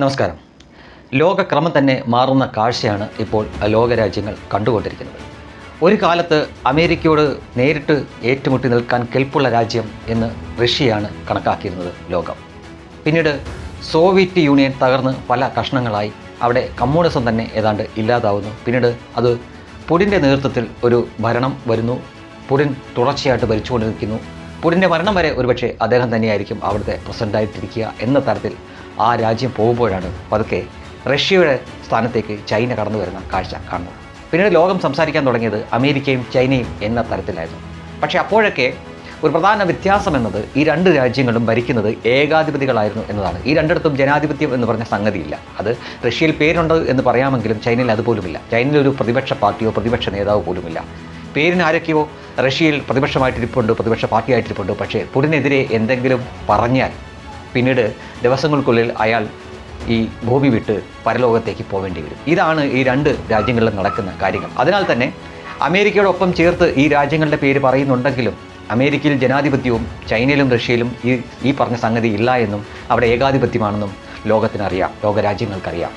നമസ്കാരം. ലോകക്രമം തന്നെ മാറുന്ന കാഴ്ചയാണ് ഇപ്പോൾ ലോകരാജ്യങ്ങൾ കണ്ടുകൊണ്ടിരിക്കുന്നത്. ഒരു കാലത്ത് അമേരിക്കയോട് നേരിട്ട് ഏറ്റുമുട്ടി നിൽക്കാൻ കെൽപ്പുള്ള രാജ്യം എന്ന് റഷ്യയാണ് കണക്കാക്കിയിരുന്നത് ലോകം. പിന്നീട് സോവിയറ്റ് യൂണിയൻ തകർന്ന് പല കഷ്ണങ്ങളായി അവിടെ കമ്മ്യൂണിസം തന്നെ ഏതാണ്ട് ഇല്ലാതാവുന്നു. പിന്നീട് അത് പുടിന്റെ നേതൃത്വത്തിൽ ഒരു ഭരണം വരുന്നു. പുടിൻ തുടർച്ചയായിട്ട് ഭരിച്ചുകൊണ്ടിരിക്കുന്നു. പുടിന്റെ മരണം വരെ ഒരുപക്ഷെ അദ്ദേഹം തന്നെയായിരിക്കും അവിടുത്തെ പ്രസിഡന്റായിട്ടിരിക്കുക എന്ന തരത്തിൽ ആ രാജ്യം പോകുമ്പോഴാണ് പതുക്കെ റഷ്യയുടെ സ്ഥാനത്തേക്ക് ചൈന കടന്നു വരുന്ന കാഴ്ച കാണുന്നത്. പിന്നീട് ലോകം സംസാരിക്കാൻ തുടങ്ങിയത് അമേരിക്കയും ചൈനയും എന്ന തരത്തിലായിരുന്നു. പക്ഷേ അപ്പോഴൊക്കെ ഒരു പ്രധാന വ്യത്യാസം എന്നത് ഈ രണ്ട് രാജ്യങ്ങളും ഭരിക്കുന്നത് ഏകാധിപതികളായിരുന്നു എന്നതാണ്. ഈ രണ്ടിടത്തും ജനാധിപത്യം എന്ന് പറഞ്ഞ സംഗതിയില്ല. അത് റഷ്യയിൽ പേരുണ്ട് എന്ന് പറയാമെങ്കിലും ചൈനയിൽ അതുപോലുമില്ല. ചൈനയിൽ ഒരു പ്രതിപക്ഷ പാർട്ടിയോ പ്രതിപക്ഷ നേതാവോ പോലുമില്ല. പേരിന് ആരൊക്കെയോ റഷ്യയിൽ പ്രതിപക്ഷമായിട്ടിരിപ്പുണ്ട് പ്രതിപക്ഷ പാർട്ടിയായിട്ടിരിപ്പുണ്ട്. പക്ഷേ പുടിനെതിരെ എന്തെങ്കിലും പറഞ്ഞാൽ പിന്നീട് ദിവസങ്ങൾക്കുള്ളിൽ അയാൾ ഈ ഭൂമി വിട്ട് പരലോകത്തേക്ക് പോവേണ്ടി വരും. ഇതാണ് ഈ രണ്ട് രാജ്യങ്ങളിലും നടക്കുന്ന കാര്യങ്ങൾ. അതിനാൽ തന്നെ അമേരിക്കയോടൊപ്പം ചേർത്ത് ഈ രാജ്യങ്ങളുടെ പേര് പറയുന്നുണ്ടെങ്കിലും അമേരിക്കയിൽ ജനാധിപത്യവും ചൈനയിലും റഷ്യയിലും ഈ ഈ പറഞ്ഞ സംഗതി ഇല്ല എന്നും അവിടെ ഏകാധിപത്യമാണെന്നും ലോകത്തിനറിയാം ലോകരാജ്യങ്ങൾക്കറിയാം.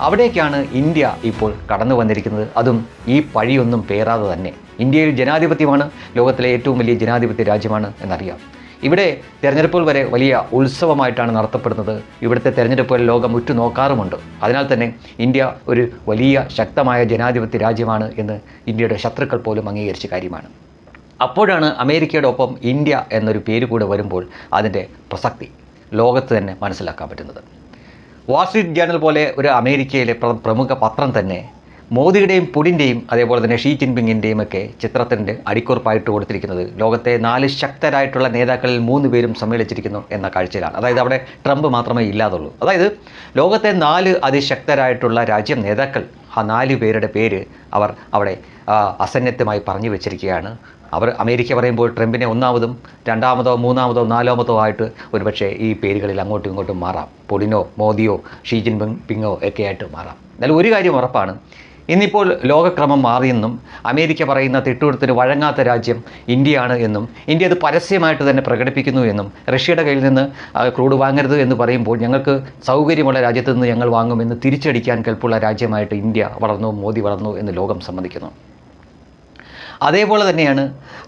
അവിടേക്കാണ് ഇന്ത്യ ഇപ്പോൾ കടന്നു വന്നിരിക്കുന്നത്. അതും ഈ പഴിയൊന്നും പേരാതെ തന്നെ. ഇന്ത്യയിൽ ജനാധിപത്യമാണ് ലോകത്തിലെ ഏറ്റവും വലിയ ജനാധിപത്യ രാജ്യമാണ് എന്നറിയാം. ഇവിടെ തെരഞ്ഞെടുപ്പുകൾ വരെ വലിയ ഉത്സവമായിട്ടാണ് നടത്തപ്പെടുന്നത്. ഇവിടുത്തെ തെരഞ്ഞെടുപ്പുകൾ ലോകം ഉറ്റുനോക്കാറുമുണ്ട്. അതിനാൽ തന്നെ ഇന്ത്യ ഒരു വലിയ ശക്തമായ ജനാധിപത്യ രാജ്യമാണ് എന്ന് ഇന്ത്യയുടെ ശത്രുക്കൾ പോലും അംഗീകരിച്ച കാര്യമാണ്. അപ്പോഴാണ് അമേരിക്കയുടെ ഒപ്പം ഇന്ത്യ എന്നൊരു പേര് കൂടെ വരുമ്പോൾ അതിന്റെ പ്രസക്തി ലോകത്ത് തന്നെ മനസ്സിലാക്കാൻ പറ്റുന്നത്. വാൾസ്ട്രീറ്റ് ജേണൽ പോലെ ഒരു അമേരിക്കയിലെ പ്രമുഖ പത്രം തന്നെ മോദിയുടെയും പുടിന്റെയും അതേപോലെ തന്നെ ഷീ ജിൻപിങ്ങിന്റെയും ഒക്കെ ചിത്രത്തിന്റെ അടിക്കുറിപ്പായിട്ട് കൊടുത്തിരിക്കുന്നത് ലോകത്തെ നാല് ശക്തരായിട്ടുള്ള നേതാക്കളിൽ മൂന്ന് പേരും സമ്മേളിച്ചിരിക്കുന്നു എന്ന കാഴ്ചയിലാണ്. അതായത് അവിടെ ട്രംപ് മാത്രമേ ഇല്ലാതുള്ളൂ. അതായത് ലോകത്തെ നാല് അതിശക്തരായിട്ടുള്ള രാജ്യം നേതാക്കൾ ആ നാല് പേരുടെ പേര് അവർ അവിടെ ആ, പറഞ്ഞു വെച്ചിരിക്കുകയാണ്. അവർ അമേരിക്ക പറയുമ്പോൾ ട്രംപിനെ ഒന്നാമതും രണ്ടാമതോ മൂന്നാമതോ നാലാമതോ ആയിട്ട് ഒരുപക്ഷെ ഈ പേരുകളിൽ അങ്ങോട്ടും ഇങ്ങോട്ടും മാറാം. പൊളിനോ മോദിയോ ഷീ ജിൻപിങ് പിങ്ങോ ഒക്കെ ആയിട്ട് മാറാം. എന്നാൽ ഒരു കാര്യം ഉറപ്പാണ്. ഇന്നിപ്പോൾ ലോകക്രമം മാറിയെന്നും അമേരിക്ക പറയുന്ന തിട്ടുകൊടുത്തിന് വഴങ്ങാത്ത രാജ്യം ഇന്ത്യയാണ് എന്നും ഇന്ത്യ അത് പരസ്യമായിട്ട് തന്നെ പ്രകടിപ്പിക്കുന്നു എന്നും റഷ്യയുടെ കയ്യിൽ നിന്ന് ക്രൂഡ് വാങ്ങരുത് എന്ന് പറയുമ്പോൾ ഞങ്ങൾക്ക് സൗകര്യമുള്ള രാജ്യത്ത് നിന്ന് ഞങ്ങൾ വാങ്ങുമെന്ന് തിരിച്ചടിക്കാൻ കെൽപ്പുള്ള രാജ്യമായിട്ട് ഇന്ത്യ വളർന്നു മോദി വളർന്നു എന്ന് ലോകം സമ്മതിക്കുന്നു. അതേപോലെ തന്നെയാണ്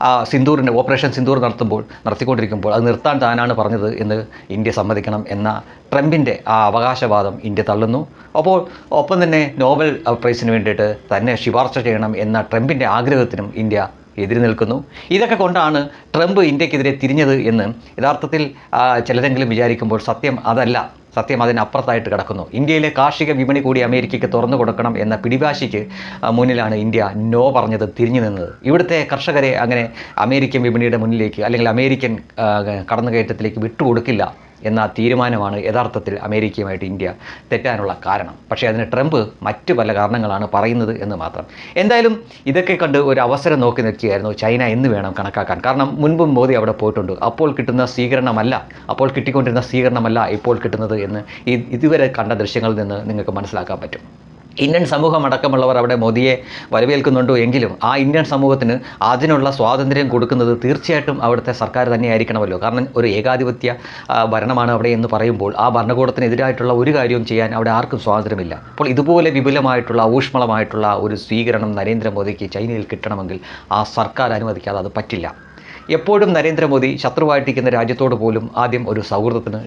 ആ സിന്ദൂറിന്റെ ഓപ്പറേഷൻ സിന്ദൂർ നടത്തുമ്പോൾ നടത്തിക്കൊണ്ടിരിക്കുമ്പോൾ അത് നിർത്താൻ താനാണ് പറഞ്ഞത് എന്ന് ഇന്ത്യ സമ്മതിക്കണം എന്ന ട്രംപിന്റെ ആ അവകാശവാദം ഇന്ത്യ തള്ളുന്നു. അപ്പോൾ ഒപ്പം തന്നെ നോബൽ പ്രൈസിന് വേണ്ടിയിട്ട് തന്നെ ശുപാർശ ചെയ്യണം എന്ന ട്രംപിന്റെ ആഗ്രഹത്തിനും ഇന്ത്യ എതിര് നിൽക്കുന്നു. ഇതൊക്കെ കൊണ്ടാണ് ട്രംപ് ഇന്ത്യക്കെതിരെ തിരിഞ്ഞത് എന്ന് യഥാർത്ഥത്തിൽ ചിലരെങ്കിലും വിചാരിക്കുമ്പോൾ സത്യം അതല്ല. സത്യം അതിനപ്പുറത്തായിട്ട് കിടക്കുന്നു. ഇന്ത്യയിലെ കാർഷിക വിപണി കൂടി അമേരിക്കയ്ക്ക് തുറന്നു കൊടുക്കണം എന്ന പിടിവാശിക്ക് മുന്നിലാണ് ഇന്ത്യ നോ പറഞ്ഞത് തിരിഞ്ഞു നിന്നത്. ഇവിടുത്തെ കർഷകരെ അങ്ങനെ അമേരിക്കൻ വിപണിയുടെ മുന്നിലേക്ക് അല്ലെങ്കിൽ അമേരിക്കൻ കടന്നുകയറ്റത്തിലേക്ക് വിട്ടുകൊടുക്കില്ല. എന്ന തീരുമാനമാണ് യഥാർത്ഥത്തിൽ അമേരിക്കയുമായിട്ട് ഇന്ത്യ തെറ്റാനുള്ള കാരണം. പക്ഷേ അതിന് ട്രംപ് മറ്റു പല കാരണങ്ങളാണ് പറയുന്നത് എന്ന് മാത്രം. എന്തായാലും ഇതൊക്കെ കണ്ട് ഒരു അവസരം നോക്കി നിൽക്കുകയായിരുന്നു ചൈന എന്ന് വേണം കണക്കാക്കാൻ. കാരണം മുൻപും മോദി അവിടെ പോയിട്ടുണ്ട്. അപ്പോൾ കിട്ടുന്ന സ്വീകരണമല്ല അപ്പോൾ കിട്ടിക്കൊണ്ടിരുന്ന സ്വീകരണമല്ല ഇപ്പോൾ കിട്ടുന്നത് എന്ന് ഇതുവരെ കണ്ട ദൃശ്യങ്ങളിൽ നിന്ന് നിങ്ങൾക്ക് മനസ്സിലാക്കാൻ പറ്റും. ഇന്ത്യൻ സമൂഹം അടക്കമുള്ളവർ അവിടെ മോദിയെ വരവേൽക്കുന്നുണ്ടോ എങ്കിലും ആ ഇന്ത്യൻ സമൂഹത്തിന് അതിനുള്ള സ്വാതന്ത്ര്യം കൊടുക്കുന്നത് തീർച്ചയായിട്ടും അവിടുത്തെ സർക്കാർ തന്നെയായിരിക്കണമല്ലോ. കാരണം ഒരു ഏകാധിപത്യ ഭരണമാണ് അവിടെ എന്ന് പറയുമ്പോൾ ആ ഭരണകൂടത്തിനെതിരായിട്ടുള്ള ഒരു കാര്യവും ചെയ്യാൻ അവിടെ ആർക്കും സ്വാതന്ത്ര്യമില്ല. അപ്പോൾ ഇതുപോലെ വിപുലമായിട്ടുള്ള ഊഷ്മളമായിട്ടുള്ള ഒരു സ്വീകരണം നരേന്ദ്രമോദിക്ക് ചൈനയിൽ കിട്ടണമെങ്കിൽ ആ സർക്കാർ അനുവദിക്കാതെ അത് പറ്റില്ല. എപ്പോഴും നരേന്ദ്രമോദി ശത്രുവായിട്ടിരിക്കുന്ന രാജ്യത്തോട് പോലും ആദ്യം ഒരു സൗഹൃദത്തിന്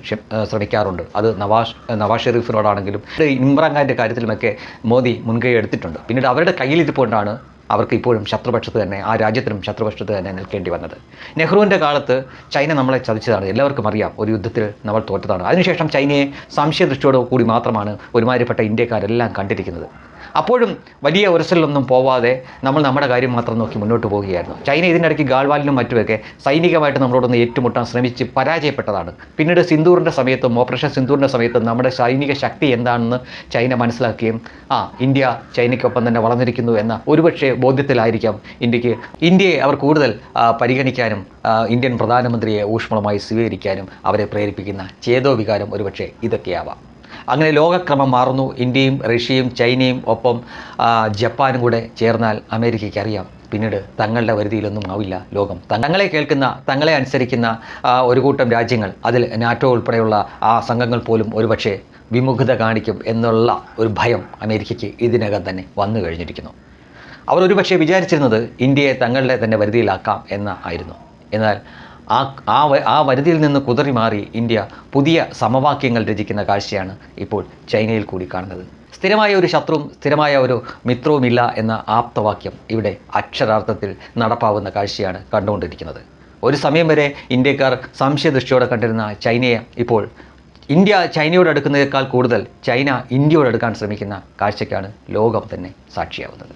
ശ്രമിക്കാറുണ്ട്. അത് നവാഷ് നവാസ് ഷെറീഫിനോടാണെങ്കിലും ഇമ്രാൻഖാന്റെ കാര്യത്തിലുമൊക്കെ മോദി മുൻകൈ എടുത്തിട്ടുണ്ട്. പിന്നീട് അവരുടെ കയ്യിലിരിപ്പോണ്ടാണ് അവർക്ക് ഇപ്പോഴും ശത്രുപക്ഷത്ത് തന്നെ ആ രാജ്യത്തിനും ശത്രുപക്ഷത്ത് തന്നെ നിൽക്കേണ്ടി വന്നത്. നെഹ്റുവിന്റെ കാലത്ത് ചൈന നമ്മളെ ചതിച്ചതാണ്. എല്ലാവർക്കും അറിയാം ഒരു യുദ്ധത്തിൽ നമ്മൾ തോറ്റതാണ്. അതിനുശേഷം ചൈനയെ സംശയദൃഷ്ടിയോട് കൂടി മാത്രമാണ് ഒരുമാതിരിപ്പെട്ട ഇന്ത്യക്കാരെല്ലാം കണ്ടിരിക്കുന്നത്. അപ്പോഴും വലിയ ഉരസലിലൊന്നും പോവാതെ നമ്മൾ നമ്മുടെ കാര്യം മാത്രം നോക്കി മുന്നോട്ട് പോവുകയായിരുന്നു. ചൈന ഇതിനിടയ്ക്ക് ഗാൾവാലിനും മറ്റുമൊക്കെ സൈനികമായിട്ട് നമ്മളോടൊന്ന് ഏറ്റുമുട്ടാൻ ശ്രമിച്ച് പരാജയപ്പെട്ടതാണ്. പിന്നീട് സിന്ദൂറിന്റെ സമയത്തും ഓപ്പറേഷൻ സിന്ദൂറിന്റെ സമയത്തും നമ്മുടെ സൈനിക ശക്തി എന്താണെന്ന് ചൈന മനസ്സിലാക്കുകയും ആ ഇന്ത്യ ചൈനയ്ക്കൊപ്പം തന്നെ വളർന്നിരിക്കുന്നു എന്ന ഒരുപക്ഷെ ബോധ്യത്തിലായിരിക്കാം ഇന്ത്യയ്ക്ക്. ഇന്ത്യയെ അവർ കൂടുതൽ പരിഗണിക്കാനും ഇന്ത്യൻ പ്രധാനമന്ത്രിയെ ഊഷ്മളമായി സ്വീകരിക്കാനും അവരെ പ്രേരിപ്പിക്കുന്ന ചേതോ വികാരം ഒരുപക്ഷെ ഇതൊക്കെയാവാം. അങ്ങനെ ലോകക്രമം മാറുന്നു. ഇന്ത്യയും റഷ്യയും ചൈനയും ഒപ്പം ജപ്പാനും കൂടെ ചേർന്നാൽ അമേരിക്കയ്ക്ക് അറിയാം. പിന്നീട് തങ്ങളുടെ വരുതിയിലൊന്നും ആവില്ല ലോകം. തങ്ങളെ കേൾക്കുന്ന തങ്ങളെ അനുസരിക്കുന്ന ഒരു കൂട്ടം രാജ്യങ്ങൾ അതിൽ നാറ്റോ ഉൾപ്പെടെയുള്ള ആ സംഘങ്ങൾ പോലും ഒരുപക്ഷെ വിമുഖത കാണിക്കും എന്നുള്ള ഒരു ഭയം അമേരിക്കയ്ക്ക് ഇതിനകം തന്നെ വന്നു കഴിഞ്ഞിരിക്കുന്നു. അവർ ഒരുപക്ഷെ വിചാരിച്ചിരുന്നത് ഇന്ത്യയെ തങ്ങളുടെ തന്നെ വരുതിയിലാക്കാം എന്നായിരുന്നു എന്നാൽ ആ ആ ആ വരുതിയിൽ നിന്ന് കുതറി മാറി ഇന്ത്യ പുതിയ സമവാക്യങ്ങൾ രചിക്കുന്ന കാഴ്ചയാണ് ഇപ്പോൾ ചൈനയിൽ കൂടി കാണുന്നത്. സ്ഥിരമായ ഒരു ശത്രുവും സ്ഥിരമായ ഒരു മിത്രവുമില്ല എന്ന ആപ്തവാക്യം ഇവിടെ അക്ഷരാർത്ഥത്തിൽ നടപ്പാവുന്ന കാഴ്ചയാണ് കണ്ടുകൊണ്ടിരിക്കുന്നത്. ഒരു സമയം വരെ ഇന്ത്യക്കാർ സംശയദൃഷ്ടിയോടെ കണ്ടിരുന്ന ചൈനയെ ഇപ്പോൾ ഇന്ത്യ ചൈനയോട് അടുക്കുന്നതിനേക്കാൾ കൂടുതൽ ചൈന ഇന്ത്യയോട് അടുക്കാൻ ശ്രമിക്കുന്ന കാഴ്ചയ്ക്കാണ് ലോകം തന്നെ സാക്ഷിയാവുന്നത്.